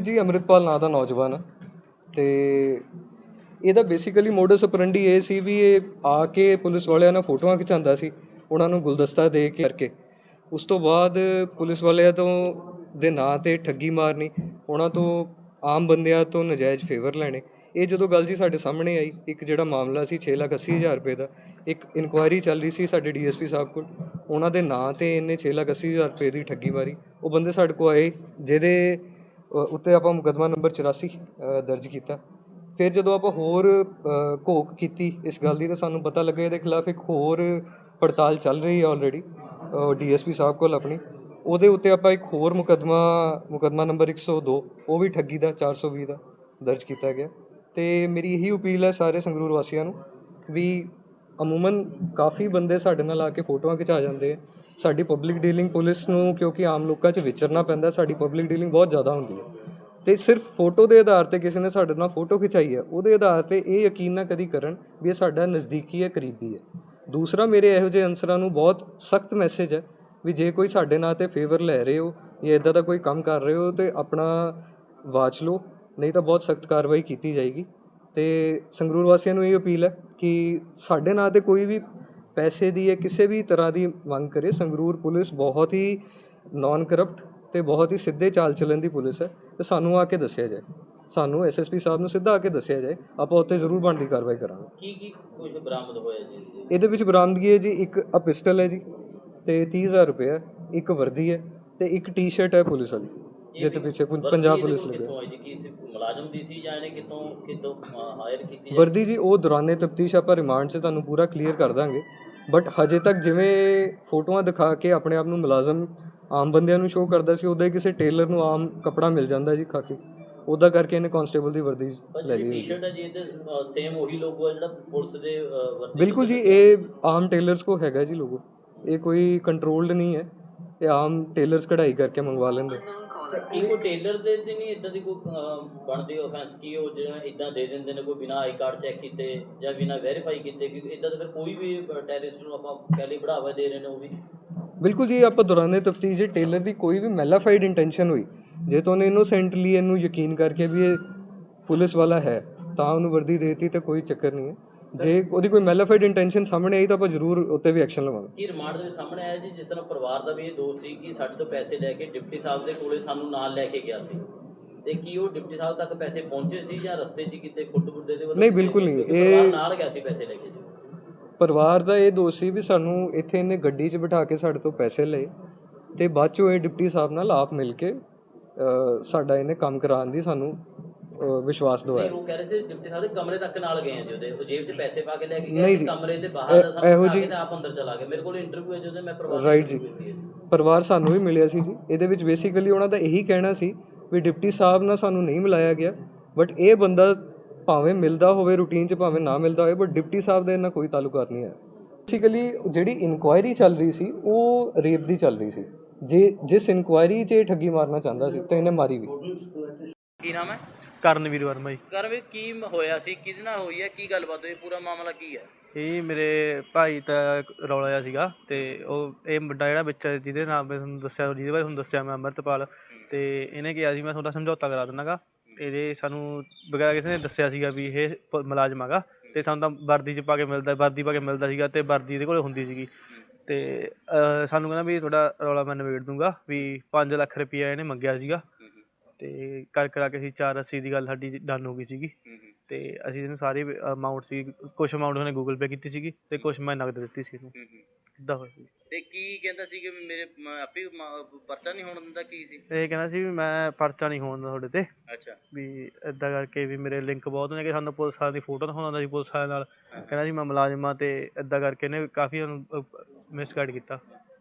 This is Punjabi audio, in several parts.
ਜੀ, ਅੰਮ੍ਰਿਤਪਾਲ ਨਾਂ ਦਾ ਨੌਜਵਾਨ। ਆ ਤੇ ਇਹਦਾ ਬੇਸਿਕਲੀ ਮੋਡਸ ਆਪਰੈਂਡੀ ਇਹ ਸੀ ਵੀ ਇਹ ਆ ਕੇ ਪੁਲਿਸ ਵਾਲਿਆਂ ਨਾਲ ਫੋਟੋਆਂ ਖਿਚਾਉਂਦਾ ਸੀ, ਉਹਨਾਂ ਨੂੰ ਗੁਲਦਸਤਾ ਦੇ ਕੇ ਕਰਕੇ। ਉਸ ਤੋਂ ਬਾਅਦ ਪੁਲਿਸ ਵਾਲਿਆਂ ਤੋਂ ਦੇ ਨਾਂ ਤੇ ਠੱਗੀ ਮਾਰਨੀ, ਉਹਨਾਂ ਤੋਂ ਆਮ ਬੰਦਿਆਂ ਤੋਂ ਨਜਾਇਜ਼ ਫੇਵਰ ਲੈਣੇ। ਇਹ ਜਦੋਂ ਗੱਲ ਜੀ ਸਾਡੇ ਸਾਹਮਣੇ ਆਈ, ਇੱਕ ਜਿਹੜਾ ਮਾਮਲਾ ਸੀ 6 ਲੱਖ ਅੱਸੀ ਹਜ਼ਾਰ ਰੁਪਏ ਦਾ, ਇੱਕ ਇਨਕੁਆਇਰੀ ਚੱਲ ਰਹੀ ਸੀ ਸਾਡੇ ਡੀਐਸਪੀ ਸਾਹਿਬ ਕੋਲ, ਉਹਨਾਂ ਦੇ ਨਾਂ ਤੇ ਇਹਨੇ 6 ਲੱਖ ਅੱਸੀ ਹਜ਼ਾਰ ਰੁਪਏ ਦੀ ਠੱਗੀ ਮਾਰੀ। ਉਹ ਬੰਦੇ ਸਾਡੇ ਕੋਲ ਆਏ, ਜਿਹਦੇ ਉੱਤੇ ਆਪਾਂ ਮੁਕੱਦਮਾ ਨੰਬਰ 84 ਦਰਜ ਕੀਤਾ। ਫਿਰ ਜਦੋਂ ਆਪਾਂ ਹੋਰ ਘੋਖ ਕੀਤੀ ਇਸ ਗੱਲ ਦੀ, ਤਾਂ ਸਾਨੂੰ ਪਤਾ ਲੱਗਾ ਇਹਦੇ ਖਿਲਾਫ ਇੱਕ ਹੋਰ ਪੜਤਾਲ ਚੱਲ ਰਹੀ ਹੈ ਆਲਰੇਡੀ ਡੀਐਸਪੀ ਸਾਹਿਬ ਕੋਲ ਆਪਣੀ। ਉਹਦੇ ਉੱਤੇ ਆਪਾਂ ਇੱਕ ਹੋਰ ਮੁਕੱਦਮਾ ਮੁਕੱਦਮਾ ਨੰਬਰ 102 ਉਹ ਵੀ ਠੱਗੀ ਦਾ 420 ਦਾ ਦਰਜ ਕੀਤਾ ਗਿਆ। ਤੇ ਮੇਰੀ ਇਹੀ ਅਪੀਲ ਹੈ ਸਾਰੇ ਸੰਗਰੂਰ ਵਾਸੀਆਂ ਨੂੰ ਵੀ ਅਮੂਮਨ ਕਾਫੀ ਬੰਦੇ ਸਾਡੇ ਨਾਲ ਆ ਕੇ ਫੋਟੋਆਂ ਖਿਚਾ ਜਾਂਦੇ ਆ। ਸਾਡੀ ਪਬਲਿਕ ਡੀਲਿੰਗ ਪੁਲਿਸ ਨੂੰ ਕਿਉਂਕਿ ਆਮ ਲੋਕਾਂ 'ਚ ਵਿਚਰਨਾ ਪੈਂਦਾ, ਸਾਡੀ ਪਬਲਿਕ ਡੀਲਿੰਗ ਬਹੁਤ ਜ਼ਿਆਦਾ ਹੁੰਦੀ ਹੈ। ਤੇ ਸਿਰਫ ਫੋਟੋ ਦੇ ਆਧਾਰ ਤੇ ਕਿਸੇ ਨੇ ਸਾਡੇ ਨਾਲ ਫੋਟੋ ਖਿਚਾਈ ਹੈ, ਉਹਦੇ ਆਧਾਰ ਤੇ ਇਹ ਯਕੀਨ ਨਾ ਕਦੀ ਕਰਨ ਵੀ ਇਹ ਸਾਡਾ ਨਜ਼ਦੀਕੀ ਹੈ, ਕਰੀਬੀ ਹੈ। ਦੂਸਰਾ, ਮੇਰੇ ਇਹੋ ਜਿਹੇ ਅਨਸਰਾਂ ਨੂੰ ਬਹੁਤ ਸਖਤ ਮੈਸੇਜ ਹੈ ਵੀ ਜੇ ਕੋਈ ਸਾਡੇ ਨਾਂ ਤੇ ਫੇਵਰ ਲੈ ਰਹੇ ਹੋ ਜਾਂ ਇਦਾਂ ਦਾ ਕੋਈ ਕੰਮ ਕਰ ਰਹੇ ਹੋ ਤੇ ਆਪਣਾ ਵਾਚ ਲਓ, ਨਹੀਂ ਤਾਂ ਬਹੁਤ ਸਖਤ ਕਾਰਵਾਈ ਕੀਤੀ ਜਾਏਗੀ। ਤੇ ਸੰਗਰੂਰ ਵਾਸੀਆਂ ਨੂੰ ਇਹ ਅਪੀਲ ਹੈ ਕਿ ਸਾਡੇ ਨਾਂ ਤੇ ਕੋਈ ਵੀ ਪੈਸੇ ਦੀ ਜਾਂ ਕਿਸੇ ਵੀ ਤਰ੍ਹਾਂ ਦੀ ਮੰਗ ਕਰੇ ਸੰਗਰੂਰ ਪੁਲਿਸ ਬਹੁਤ ਹੀ ਨਾਨ ਕਰਪਟ ਤੇ ਬਹੁਤ ਹੀ ਸਿੱਧੇ ਚਾਲ ਚੱਲਣ ਦੀ ਪੁਲਿਸ ਹੈ। ਤੇ ਸਾਨੂੰ ਆ ਕੇ ਦੱਸਿਆ ਜਾਏ। ਸਾਨੂੰ ਐਸਐਸਪੀ ਸਾਹਿਬ ਨੂੰ ਸਿੱਧਾ ਆ ਕੇ ਦੱਸਿਆ ਜਾਏ ਆਪਾਂ ਉੱਤੇ ਜ਼ਰੂਰ ਬਣਦੀ ਕਾਰਵਾਈ ਕਰਾਂਗੇ। ਕੀ ਕੀ ਕੁਝ ਬਰਾਮਦ ਹੋਇਆ ਜੀ? ਇਹਦੇ? ਵਿੱਚ ਬਰਾਮਦਗੀ ਹੈ ਜੀ ਇੱਕ ਆ ਪਿਸਟਲ ਹੈ ਜੀ ਤੇ 30000 ਰੁਪਏ ਹੈ ਇੱਕ ਵਰਦੀ ਹੈ ਤੇ ਇੱਕ ਟੀ-ਸ਼ਰਟ ਹੈ ਪੁਲਿਸ ਵਾਲੀ ਜਿਹਦੇ ਪਿੱਛੇ ਪੰਜਾਬ ਪੁਲਿਸ ਲੱਗਿਆ ਕਿੱਥੋਂ ਆਈ ਜੀ? ਕੀ ਮੁਲਾਜ਼ਮ ਦੀ ਸੀ ਜਾਂ ਇਹਨੇ ਕਿਤੋਂ ਕਿਤੋਂ ਹਾਇਰ ਕੀਤੀ ਵਰਦੀ ਜੀ ਉਹ ਦੌਰਾਨੇ ਤਫਤੀਸ਼ ਆਪਾਂ ਰਿਮਾਂਡ 'ਚ ਤੁਹਾਨੂੰ ਪੂਰਾ ਕਲੀਅਰ ਕਰ ਦਾਂਗੇ। ਬਟ ਹਜੇ ਤੱਕ ਜਿਵੇਂ ਫੋਟੋਆਂ ਦਿਖਾ ਕੇ ਆਪਣੇ ਆਪ ਨੂੰ ਮੁਲਾਜ਼ਮ ਆਮ ਬੰਦਿਆਂ ਨੂੰ ਸ਼ੋਅ ਕਰਦਾ ਸੀ ਉਹਦਾ ਹੀ ਕਿਸੇ ਟੇਲਰ ਨੂੰ ਆਮ ਕੱਪੜਾ ਮਿਲ ਜਾਂਦਾ ਜੀ ਖਾ ਕੇ। ਉਹਦਾ ਕਰਕੇ ਇਹਨੇ ਕਾਂਸਟੇਬਲ ਦੀ ਵਰਦੀ ਲੈ ਲਈ ਟੀ-ਸ਼ਰਟ ਹੈ ਜੀ ਇਹ ਤੇ ਸੇਮ ਉਹੀ ਲੋਗੋ ਹੈ ਜਿਹੜਾ ਪੁਲਿਸ ਦੇ ਅਹ, ਵਰਦੀ ਬਿਲਕੁਲ ਜੀ ਇਹ ਆਮ ਟੇਲਰਸ ਕੋ ਹੈਗਾ ਜੀ ਲੋਗੋ ਇਹ ਕੋਈ ਕੰਟਰੋਲਡ ਨਹੀਂ ਹੈ। ਇਹ ਆਮ ਟੇਲਰਸ ਕਢਾਈ ਕਰਕੇ ਮੰਗਵਾ ਲੈਂਦੇ। ਕੀ ਕੋਈ ਟੇਲਰ ਦੇ ਤੇ ਨਹੀਂ ਇਦਾਂ ਦੀ ਕੋਈ ਅਹ, ਬਣਦੀ ਆਫੈਂਸ ਕੀ ਉਹ ਜਿਵੇਂ ਇਦਾਂ ਦੇ ਦਿੰਦੇ ਨੇ ਕੋਈ ਬਿਨਾ ਆਈ ਕਾਰਡ ਚੈੱਕ ਕੀਤੇ ਜਾਂ ਬਿਨਾ ਵੈਰੀਫਾਈ ਕੀਤੇ ਕਿ ਇਦਾਂ ਤਾਂ ਫਿਰ ਕੋਈ ਵੀ ਟੈਰਰਿਸਟ ਨੂੰ ਆਪਾਂ ਕਹਿ ਲਈ ਬੜਾਵਾ ਦੇ ਰਹੇ ਨੇ ਉਹ ਵੀ। ਬਿਲਕੁਲ ਜੀ ਆਪਾਂ ਦੌਰਾਨੇ ਤਫਤੀਸ਼ ਟੇਲਰ ਦੀ ਕੋਈ ਵੀ ਮੈਲਾਫਾਈਡ ਇੰਟੈਂਸ਼ਨ ਹੋਈ ਜੇ ਤੋਂ ਉਹਨੇ ਇਨੋਸੈਂਟਲੀ ਇਹਨੂੰ ਯਕੀਨ ਕਰਕੇ ਵੀ ਇਹ ਪੁਲਿਸ ਵਾਲਾ ਹੈ ਤਾਂ ਉਹਨੂੰ ਵਰਦੀ ਦੇਤੀ ਤਾਂ ਕੋਈ ਚੱਕਰ ਨਹੀਂ ਹੈ। ਜੇ ਉਹਦੀ ਕੋਈ ਮੈਲਾਫਾਈਡ ਇੰਟੈਂਸ਼ਨ ਸਾਹਮਣੇ ਆਈ ਤਾਂ ਆਪਾਂ ਜ਼ਰੂਰ ਉੱਤੇ ਵੀ ਐਕਸ਼ਨ ਲਵਾਂਗੇ। ਕੀ ਰਿਮਾਂਡ ਦੇ ਵਿੱਚ ਸਾਹਮਣੇ ਆਇਆ ਜੀ? ਜਿਸ ਤਰ੍ਹਾਂ ਪਰਿਵਾਰ ਦਾ ਵੀ ਇਹ ਦੋਸ਼ ਸੀ ਕਿ ਸਾਡੇ ਤੋਂ ਪੈਸੇ ਲੈ ਕੇ ਡਿਪਟੀ ਸਾਹਿਬ ਦੇ ਕੋਲੇ ਸਾਨੂੰ ਨਾਲ ਲੈ ਕੇ ਗਿਆ ਸੀ। ਤੇ ਕੀ ਉਹ ਡਿਪਟੀ ਸਾਹਿਬ ਤੱਕ ਪੈਸੇ ਪਹੁੰਚੇ ਸੀ ਜਾਂ ਰਸਤੇ 'ਚ ਕਿਤੇ ਖੁੱਟ ਬੁੱਦੇ ਦੇ ਵੱਲੋਂ ਨਹੀਂ, ਬਿਲਕੁਲ ਨਹੀਂ। ਇਹ- ਨਾਲ ਗਿਆ ਸੀ ਪੈਸੇ ਲੈ ਕੇ ਜੀ। ਪਰਿਵਾਰ ਦਾ ਇਹ ਦੋਸ਼ ਸੀ ਵੀ ਸਾਨੂੰ ਇੱਥੇ ਇਹਨੇ ਗੱਡੀ 'ਚ ਬਿਠਾ ਕੇ ਸਾਡੇ ਤੋਂ ਪੈਸੇ ਲਏ ਤੇ ਬਾਅਦ ਚੋਂ ਇਹ ਡਿਪਟੀ ਸਾਹਿਬ ਨਾਲ ਆਪ ਮਿਲ ਕੇ ਸਾਡਾ ਇਹਨੇ ਕੰਮ ਕਰਾਉਣ ਦੀ ਸਾਨੂੰ ਵਿਸ਼ਵਾਸ ਦਿਵਾਇਆ। ਉਹ ਕਹਿ ਰਹੇ ਸੀ ਡਿਪਟੀ ਸਾਹਿਬ ਦੇ ਕਮਰੇ ਤੱਕ ਨਾਲ ਗਏ ਆ ਜੀ ਉਹਦੇ। ਉਹ ਜੇਬ 'ਚ ਪੈਸੇ ਪਾ ਕੇ ਲੈ ਕੇ ਗਏ। ਸੀ ਕਮਰੇ ਦੇ ਬਾਹਰ ਦਾ ਸਾਨੂੰ ਇਹੋ ਕੇ ਜੀ- ਤੇ ਆਪ ਅੰਦਰ ਚਲਾ ਗਏ। ਮੇਰੇ ਕੋਲ ਇੰਟਰਵਿਊ ਹੈ ਜਦੋਂ ਮੈਂ ਪਰਿਵਾਰ Right ਜੀ। ਪਰਿਵਾਰ ਸਾਨੂੰ ਵੀ ਮਿਲਿਆ ਸੀ ਜੀ। ਇਹਦੇ ਵਿੱਚ ਬੇਸਿਕਲੀ ਉਹਨਾਂ ਦਾ ਇਹੀ ਕਹਿਣਾ ਸੀ ਵੀ ਡਿਪਟੀ ਸਾਹਿਬ ਨਾਲ ਸਾਨੂੰ ਨਹੀਂ ਮਿਲਾਇਆ ਗਿਆ ਬਟ ਇਹ ਬੰਦਾ ਭਾਵੇਂ ਮਿਲਦਾ ਹੋਵੇ ਰੂਟੀਨ 'ਚ ਭਾਵੇਂ ਨਾ ਮਿਲਦਾ ਹੋਵੇ ਬਟ ਡਿਪਟੀ ਸਾਹਿਬ ਦਾ ਇਹਨਾਂ ਕੋਈ ਤਾਲੁਕਾਤ ਨਹੀਂ ਹੈ। ਬੇਸਿਕਲੀ ਜਿਹੜੀ ਇਨਕੁਆਇਰੀ ਚੱਲ ਰਹੀ ਸੀ ਉਹ ਰੇਪ ਦੀ ਚੱਲ ਰਹੀ ਸੀ। ਜੇ ਜਿਸ ਇਨਕੁਆਇਰੀ 'ਚ ਇਹ ਠੱਗੀ ਮਾਰਨਾ ਚਾਹੁੰਦਾ ਸੀ ਤਾਂ ਇਹਨੇ ਮਾਰੀ ਵੀ। ਕੀ ਨਾਮ ਹੈ? ਕਰਨਵੀਰ ਵਰਮਾ ਜੀ। ਕਰ ਵੀ ਕੀ ਹੋਇਆ ਸੀ? ਕਿਹਦੇ ਨਾਲ ਹੋਈ ਹੈ ਕੀ ਗੱਲਬਾਤ ਹੋਈ? ਪੂਰਾ ਮਾਮਲਾ ਕੀ ਹੈ ਇਹ ਮੇਰੇ ਭਾਈ ਦਾ ਰੌਲਾ ਜਿਹਾ ਸੀਗਾ ਤੇ ਉਹ ਇਹ ਮੁੰਡਾ ਜਿਹੜਾ ਵਿੱਚ ਜਿਹਦੇ ਨਾਮ ਮੈਂ ਤੁਹਾਨੂੰ ਦੱਸਿਆ ਜਿਹਦੇ ਬਾਰੇ ਤੁਹਾਨੂੰ ਦੱਸਿਆ ਮੈਂ ਅੰਮ੍ਰਿਤਪਾਲ। ਤੇ ਇਹਨੇ ਕਿਹਾ ਸੀ ਮੈਂ ਤੁਹਾਡਾ ਸਮਝੌਤਾ ਕਰਾ ਦਿੰਦਾਗਾ। ਇਹਦੇ ਸਾਨੂੰ ਬਗੈਰ ਕਿਸੇ ਨੇ ਦੱਸਿਆ ਸੀਗਾ ਵੀ ਇਹ ਪ- ਮੁਲਾਜ਼ਮ ਹੈਗਾ। ਤੇ ਸਾਨੂੰ ਤਾਂ ਵਰਦੀ ਚ ਪਾ ਕੇ ਮਿਲਦਾ ਵਰਦੀ ਪਾ ਕੇ ਮਿਲਦਾ ਸੀਗਾ ਤੇ ਵਰਦੀ ਇਹਦੇ ਕੋਲੇ ਹੁੰਦੀ ਸੀਗੀ। ਤੇ ਅਹ, ਸਾਨੂੰ ਕਹਿੰਦਾ ਵੀ ਤੁਹਾਡਾ ਰੌਲਾ ਮੈਂ ਨਿਬੇੜ ਦੂੰਗਾ ਵੀ 5 ਲੱਖ ਰੁਪਈਆ ਇਹਨੇ ਮੰਗਿਆ ਸੀਗਾ। ਤੇ ਕਰ ਕਰਾ ਕੇ ਅਸੀਂ 480 ਦੀ ਗੱਲ ਸਾਡੀ ਡਨ ਹੋ ਗਈ ਸੀਗੀ। ਤੇ ਅਸੀਂ ਇਹਨੂੰ ਸਾਰੀ ਅਮਾਉਂਟ ਸੀ ਕੁਝ ਅਮਾਉਂਟ ਉਹਨੇ ਗੂਗਲ ਪੇ ਕੀਤੀ ਸੀਗੀ ਤੇ ਕੁਝ ਮੈਂ ਨਗਦ ਦਿੱਤੀ ਸੀ ਇਹਨੂੰ। ਇਦਾਂ ਹੋਇਆ ਸੀ? ਤੇ ਕੀ ਕਹਿੰਦਾ ਸੀ ਕਿ ਮੇਰੇ ਆਪੇ ਪਰਚਾ ਨਹੀਂ ਹੋਣ ਦਿੰਦਾ ਕੀ ਸੀ? ਇਹ ਕਹਿੰਦਾ ਸੀ ਵੀ ਮੈਂ ਪਰਚਾ ਨਹੀਂ ਹੋਣ ਦਿੰਦਾ ਤੁਹਾਡੇ ਤੇ। ਅੱਛਾ। ਵੀ ਇਦਾਂ ਕਰਕੇ ਵੀ ਮੇਰੇ ਲਿੰਕ ਬਹੁਤ ਨੇ ਕਿ ਸਾਨੂੰ ਪੁਲਿਸ ਵਾਲਿਆਂ ਦੀ ਫੋਟੋ ਦਿਖਾਉਂਦਾ ਸੀ ਪੁਲਿਸ ਵਾਲਿਆਂ ਨਾਲ। ਕਹਿੰਦਾ ਸੀ ਮੈਂ ਮੁਲਾਜ਼ਮਾਂ ਤੇ ਇਦਾਂ ਕਰਕੇ ਇਹਨੇ ਕਾਫੀ ਮਿਸਗਾਈਡ ਕੀਤਾ।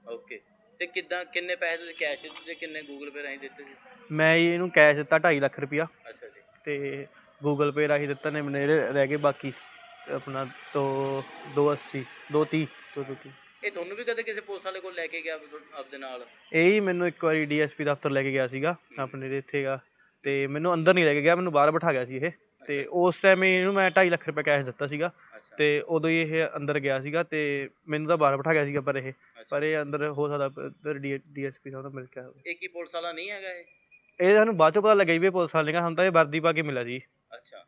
ਓਕੇ। ਤੇ ਕਿੱਦਾਂ ਕਿੰਨੇ ਪੈਸੇ ਤੁਸੀਂ ਕੈਸ਼ ਦਿੱਤੇ ਤੇ ਕਿੰਨੇ ਗੂਗਲ ਪੇ ਰਾਹੀਂ ਦਿੱਤੇ ਸੀ? ਮੈਂ ਜੀ ਇਹਨੂੰ ਕੈਸ਼ ਦਿੱਤਾ 2.5 ਲੱਖ ਰੁਪਇਆ। ਅੱਛਾ ਜੀ। ਤੇ ਗੂਗਲ ਪੇ ਰਾਹੀਂ ਦਿੱਤਾ ਨੇ ਮੇਰੇ ਜਿਹੜੇ ਰਹਿ ਗਏ ਬਾਕੀ ਆਪਣਾ ਤੋਂ 280 230 230 ਇਹ ਤੁਹਾਨੂੰ ਵੀ ਕਦੇ ਕਿਸੇ ਪੁਲਿਸ ਵਾਲੇ ਕੋਲ ਲੈ ਕੇ ਗਿਆ ਆਪਦੇ ਨਾਲ? ਇਹ ਹੀ ਮੈਨੂੰ ਇੱਕ ਵਾਰੀ ਡੀਐਸਪੀ ਦਫ਼ਤਰ ਲੈ ਕੇ ਗਿਆ ਸੀਗਾ ਆਪਣੇ ਦੇ ਇੱਥੇਗਾ ਤੇ ਮੈਨੂੰ ਅੰਦਰ ਨਹੀਂ ਲੈ ਕੇ ਗਿਆ ਮੈਨੂੰ ਬਾਹਰ ਬਿਠਾ ਗਿਆ ਸੀ ਇਹ। ਤੇ ਉਸ ਟਾਈਮ ਇਹਨੂੰ ਮੈਂ 2.5 ਲੱਖ ਰੁਪਏ ਕੈਸ਼ ਦਿੱਤਾ ਸੀਗਾ। ਤੇ ਉਦੋਂ ਹੀ ਇਹ ਅੰਦਰ ਗਿਆ ਸੀਗਾ ਤੇ ਮੈਨੂੰ ਤਾਂ ਬਾਹਰ ਬਿਠਾ ਗਿਆ ਸੀਗਾ ਪਰ ਇਹ। ਪਰ ਇਹ ਅੰਦਰ ਹੋ ਸਕਦਾ ਡੀਐਸਪੀ ਸਾਹਿਬ ਨਾਲ ਮਿਲ ਕੇ ਆਇਆ ਹੋਵੇ। ਇਹ ਕੀ ਪੁਲਿਸ ਵਾਲਾ ਨਹੀਂ ਹੈਗਾ ਇਹ? ਇਹ ਸਾਨੂੰ ਬਾਅਦ ਚੋਂ ਪਤਾ ਲੱਗਿਆ ਜੀ ਵੀ ਇਹ ਪੁਲਿਸ ਵਾਲੇ ਨੇ ਸਾਨੂੰ ਤਾਂ ਇਹ ਵਰਦੀ ਪਾ ਕੇ ਮਿਲਿਆ ਜੀ। ਅੱਛਾ।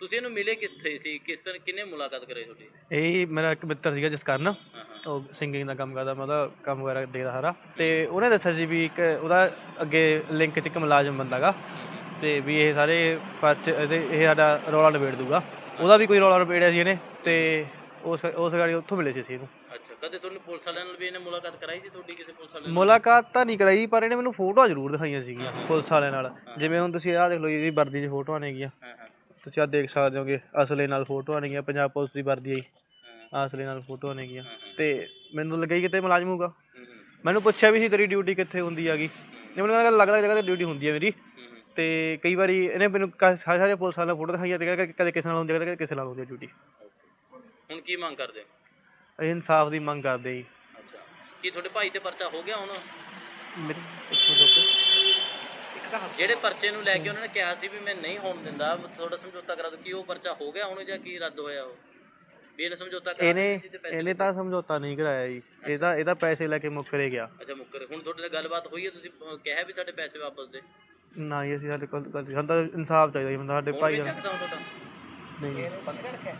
ਤੁਸੀਂ ਇਹਨੂੰ ਮਿਲੇ ਕਿੱਥੇ ਸੀ? ਕਿਸ ਤਰ੍ਹਾਂ ਕਿੰਨੇ ਮੁਲਾਕਾਤ ਕਰੇ ਤੁਹਾਡੀ? ਇਹ ਮੇਰਾ ਇੱਕ ਮਿੱਤਰ ਸੀਗਾ ਜਿਸ ਕਾਰਨ ਹਾਂ ਹਾਂ। ਉਹ ਸਿੰਗਿੰਗ ਦਾ ਕੰਮ ਕਰਦਾ ਮੈਂ ਉਹਦਾ ਕੰਮ ਵਗੈਰਾ ਦੇਖਦਾ ਸਾਰਾ। ਤੇ ਉਹਨੇ ਦੱਸਿਆ ਸੀ ਵੀ ਇੱਕ ਉਹਦਾ ਅੱਗੇ ਲਿੰਕ 'ਚ ਇੱਕ ਮੁਲਾਜ਼ਮ ਬੰਦਾਗਾ ਤੇ ਵੀ ਇਹ ਸਾਰੇ ਪਰਚ ਇਹਦੇ ਇਹ ਸਾਡਾ ਰੌਲਾ ਨਿਬੇੜ ਦੂਗਾ। ਉਹਦਾ ਵੀ ਕੋਈ ਰੌਲਾ ਨਿਬੇੜਿਆ ਸੀ ਇਹਨੇ। ਤੇ ਉਸ ਉਸ ਗਾੜੀ ਉੱਥੋਂ ਮਿਲੇ ਸੀ ਅਸੀਂ ਇਹਨੂੰ। ਅੱਛਾ। ਕਦੇ ਤੁਹਾਨੂੰ ਪੁਲਿਸ ਵਾਲਿਆਂ ਨਾਲ ਵੀ ਇਹਨੇ ਮੁਲਾਕਾਤ ਕਰਾਈ ਸੀ ਤੁਹਾਡੀ ਕਿਸੇ ਪੁਲਿਸ ਵਾਲੇ ਨਾਲ? ਮੁਲਾਕਾਤ ਤਾਂ ਨਹੀਂ ਕਰਾਈ ਪਰ ਇਹਨੇ ਮੈਨੂੰ ਫੋਟੋਆਂ ਜ਼ਰੂਰ ਦਿਖਾਈਆਂ ਸੀਗੀਆਂ ਪੁਲਿਸ ਵਾਲਿਆਂ ਨਾਲ। ਜਿਵੇਂ ਹੁਣ ਤੁਸੀਂ ਆਹ ਦੇਖ ਲਓ ਇਹਦੀ ਵਰਦੀ 'ਚ ਫੋਟੋਆਂ ਨੇਗੀਆਂ ਹਾਂ ਹਾਂ। ਤੁਸੀਂ ਆਹ ਦੇਖ ਸਕਦੇ ਹੋਗੇ ਅਸਲੇ ਨਾਲ ਫੋਟੋਆਂ ਨੇਗੀਆਂ ਪੰਜਾਬ ਪੁਲਿਸ ਦੀ ਵਰਦੀ ਆਈ। ਹਾਂ। ਅਸਲੇ ਨਾਲ ਫੋਟੋਆਂ ਨੇਗੀਆਂ। ਤੇ ਮੈਨੂੰ ਲੱਗਾ ਹੀ ਕਿਤੇ ਮੁਲਾਜ਼ਮ ਹੋਊਗਾ। ਹੂੰ ਹੂੰ। ਮੈਨੂੰ ਪੁੱਛਿਆ ਵੀ ਸੀ ਤੇਰੀ ਡਿਊਟੀ ਕਿੱਥੇ ਹੁੰਦੀ ਹੈਗੀ? ਨਹੀਂ ਮੈਨੂੰ ਕਹਿੰਦਾ ਲੱਗਦਾ ਜਗ੍ਹਾ ਤੇ ਡਿਊਟੀ ਹੁੰਦੀ ਹੈ ਮੇਰੀ। ਹੂੰ ਹੂੰ। ਤੇ ਕਈ ਵਾਰੀ ਇਹਨੇ ਮੈਨੂੰ ਕ- ਸਾਰੇ ਸਾਰੇ ਪੁਲਿਸ ਵਾਲਿਆਂ ਫੋਟੋ ਦਿਖਾਈਆਂ ਤੇ ਕਹਿੰਦਾ ਕਿ ਕਦੇ ਕਿਸੇ ਨਾਲ ਹੁੰਦੀ ਹੈ ਕਦੇ ਕਿਸੇ ਨਾਲ ਹੁੰਦੀ ਹੈ ਡਿਊਟੀ ਹੁਣ ਕੀ ਮੰਗ ਕਰਦੇ? ਅਸੀਂ ਇਨਸਾਫ ਦੀ ਮੰਗ ਕਰਦੇ ਜੀ। ਅੱਛਾ। ਕੀ ਤੁਹਾਡੇ ਭਾਈ ਤੇ ਪਰਚਾ ਹੋ ਗਿਆ ਹੁਣ? ਮੇਰੀ ਇੱਕ ਮਿੰਟ ਰੁਕੋ ਜਿਹੜੇ ਪਰਚੇ ਨੂੰ ਲੈ ਕੇ ਉਹਨਾਂ ਨੇ ਕਿਹਾ ਸੀ ਵੀ ਮੈਂ ਨਹੀਂ ਹੋਣ ਦਿੰਦਾ ਥੋੜਾ ਸਮਝੌਤਾ ਕਰਾ ਦੋ ਕੀ ਉਹ ਪਰਚਾ ਹੋ ਗਿਆ ਹੁਣ ਜਾਂ ਕੀ ਰੱਦ ਹੋਇਆ ਉਹ? ਵੀ ਇਹਨੇ ਸਮਝੌਤਾ ਕਰਾ ਇਹਨੇ ਦਿੱਤੀ ਸੀ ਤੇ ਪੈਸੇ ਇਹਨੇ ਤਾਂ ਸਮਝੌਤਾ ਨਹੀਂ ਕਰਾਇਆ ਜੀ। ਇਹਦਾ ਇਹਦਾ ਪੈਸੇ ਲੈ ਕੇ ਮੁੱਕਰੇ ਗਿਆ। ਅੱਛਾ ਮੁੱਕਰ। ਹੁਣ ਤੁਹਾਡੇ ਨਾਲ ਗੱਲਬਾਤ ਹੋਈ ਹੈ ਤੁਸੀਂ ਅਹ, ਕਿਹਾ ਵੀ ਸਾਡੇ ਪੈਸੇ ਵਾਪਸ ਦੇ? ਨਾ ਜੀ ਅਸੀਂ ਸਾਡੇ ਕੋਲ ਸਾਨੂੰ ਤਾਂ ਇਨਸਾਫ ਚਾਹੀਦਾ ਜੀ ਸਾਡੇ ਹੁਣ ਭਾਈ ਵੀ ਦਾ ਚੱਕਦਾ ਹੁਣ ਤੁਹਾਡਾ ਨਹੀਂ।